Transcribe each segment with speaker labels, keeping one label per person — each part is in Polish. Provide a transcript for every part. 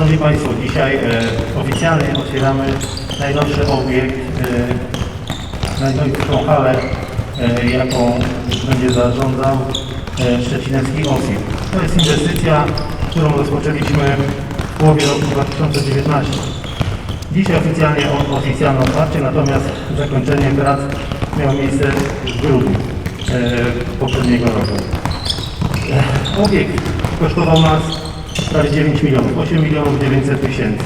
Speaker 1: Szanowni Państwo, dzisiaj e, oficjalnie otwieramy najnowszy obiekt, e, najnowszą halę, e, jaką będzie zarządzał e, Szczecinecki OSIP. To jest inwestycja, którą rozpoczęliśmy w połowie roku 2019. Dzisiaj oficjalnie o- oficjalne otwarcie, natomiast zakończenie prac miało miejsce w grudniu e, poprzedniego roku. E, Obiekt kosztował nas prawie 9 milionów, 8 milionów 900 tysięcy.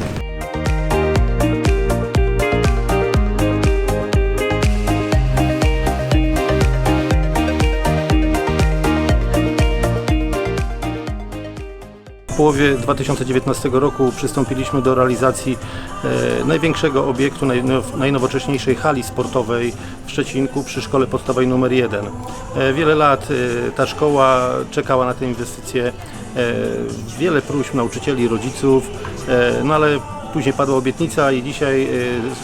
Speaker 1: W połowie 2019 roku przystąpiliśmy do realizacji e, największego obiektu, najnow, najnowocześniejszej hali sportowej w Szczecinku przy szkole podstawowej numer 1. E, wiele lat e, ta szkoła czekała na tę inwestycję, wiele próśb nauczycieli, rodziców, e, no ale Później padła obietnica i dzisiaj e,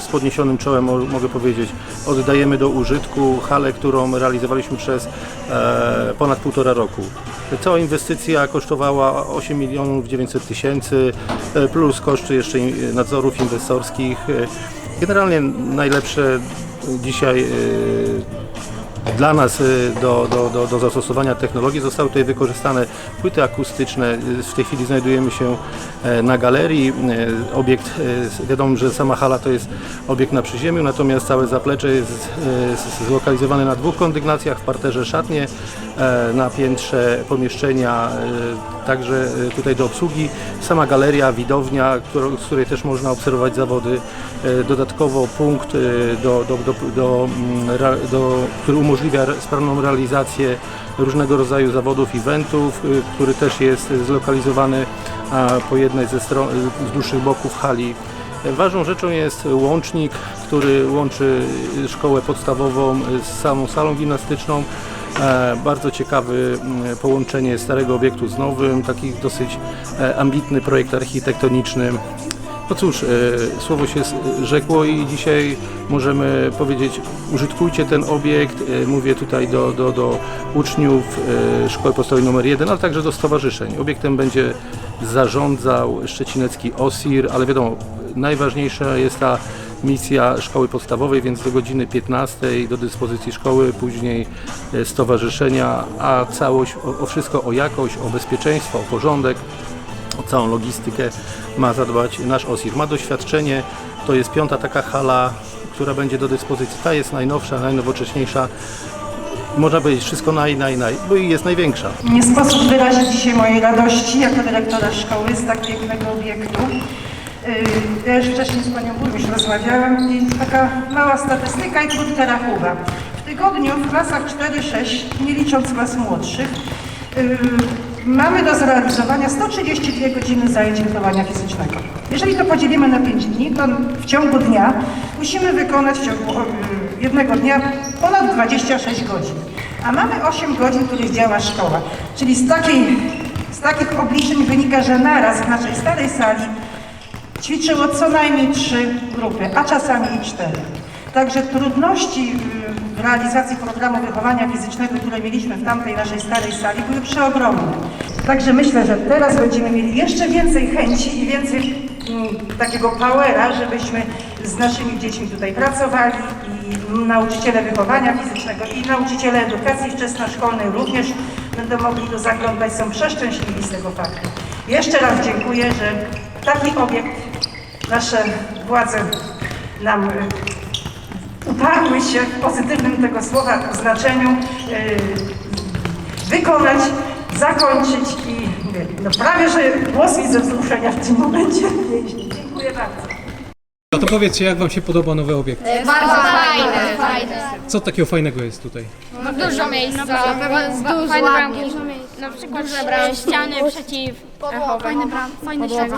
Speaker 1: z podniesionym czołem mo- mogę powiedzieć, oddajemy do użytku halę, którą realizowaliśmy przez e, ponad półtora roku. Cała inwestycja kosztowała 8 milionów 900 tysięcy e, plus koszty jeszcze nadzorów inwestorskich. E, Generalnie najlepsze dzisiaj e, dla nas y, do, do, do, do zastosowania technologii zostały tutaj wykorzystane płyty akustyczne. Y, W tej chwili znajdujemy się e, na galerii. E, Obiekt, wiadomo, że sama hala to jest obiekt na przyziemiu, natomiast całe zaplecze jest zlokalizowane na dwóch kondygnacjach, w parterze szatnie, e, na piętrze pomieszczenia, także tutaj do obsługi. Sama galeria, widownia, z której też można obserwować zawody. E, Dodatkowo punkt, e, do, do, do, do, mm, do, który umożliwia re- sprawną realizację różnego rodzaju zawodów, eventów, y, który też jest zlokalizowany po jednej ze stron, y, z dłuższych boków hali. Ważną rzeczą jest łącznik, który łączy y, szkołę podstawową z samą salą gimnastyczną. E, Bardzo ciekawy mm, połączenie starego obiektu z nowym, taki dosyć e, ambitny projekt architektoniczny. No cóż, e, słowo się rzekło i dzisiaj możemy powiedzieć, użytkujcie ten obiekt. E, mówię tutaj do, do, do uczniów e, Szkoły Podstawowej nr 1, ale także do stowarzyszeń. Obiektem będzie zarządzał szczecinecki OSIR, ale wiadomo, najważniejsza jest ta misja szkoły podstawowej, więc do godziny 15 do dyspozycji szkoły, później stowarzyszenia, a całość, o, o wszystko o jakość, o bezpieczeństwo, o porządek, o całą logistykę ma zadbać nasz OSIR. Ma doświadczenie, to jest piąta taka hala, która będzie do dyspozycji. Ta jest najnowsza, najnowocześniejsza. Można powiedzieć wszystko naj, naj, naj, bo i jest największa.
Speaker 2: Nie sposób wyrazić dzisiaj mojej radości jako dyrektora szkoły z tak pięknego obiektu. Yy, Ja już wcześniej z panią burmistrz rozmawiałam i taka mała statystyka i krótka rachuwa. W tygodniu w klasach 4-6, nie licząc klas młodszych, yy, mamy do zrealizowania 132 godziny zajęć wychowania fizycznego. Jeżeli to podzielimy na 5 dni, to w ciągu dnia musimy wykonać w ciągu yy, jednego dnia ponad 26 godzin. A mamy 8 godzin, w których działa szkoła. Czyli z, takiej, z takich obliczeń wynika, że naraz w naszej starej sali ćwiczyło co najmniej trzy grupy, a czasami i cztery. Także trudności y, realizacji programu wychowania fizycznego, które mieliśmy w tamtej naszej starej sali, były przeogromne. Także myślę, że teraz będziemy mieli jeszcze więcej chęci i więcej mm, takiego powera, żebyśmy z naszymi dziećmi tutaj pracowali i nauczyciele wychowania fizycznego i nauczyciele edukacji wczesnoszkolnej również będą mogli tu zaglądać, są przeszczęśliwi z tego faktu. Jeszcze raz dziękuję, że taki obiekt nasze władze nam uparły się w pozytywnym tego słowa znaczeniu y, wykonać, zakończyć i no prawie, że głos mi ze wzruszenia w tym momencie. Dziękuję bardzo.
Speaker 3: No to powiedzcie, jak Wam się podoba nowy obiekt?
Speaker 4: Bardzo fajne, fajne.
Speaker 3: Co takiego fajnego jest tutaj?
Speaker 4: Dużo miejsca, dużo fajne bramki. Na przykład duże bramki. ściany przeciw Fajne bramki, fajne ściany.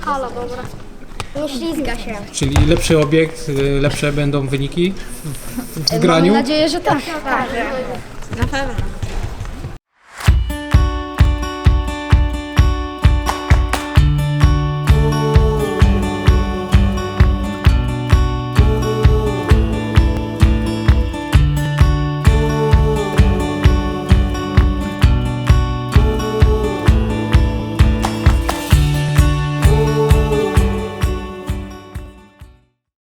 Speaker 4: Halo, dobra. Nie ślizga się.
Speaker 3: Czyli lepszy obiekt, y, lepsze będą wyniki w, w, graniu?
Speaker 4: Mam nadzieję, że tak. tak. Na pewno.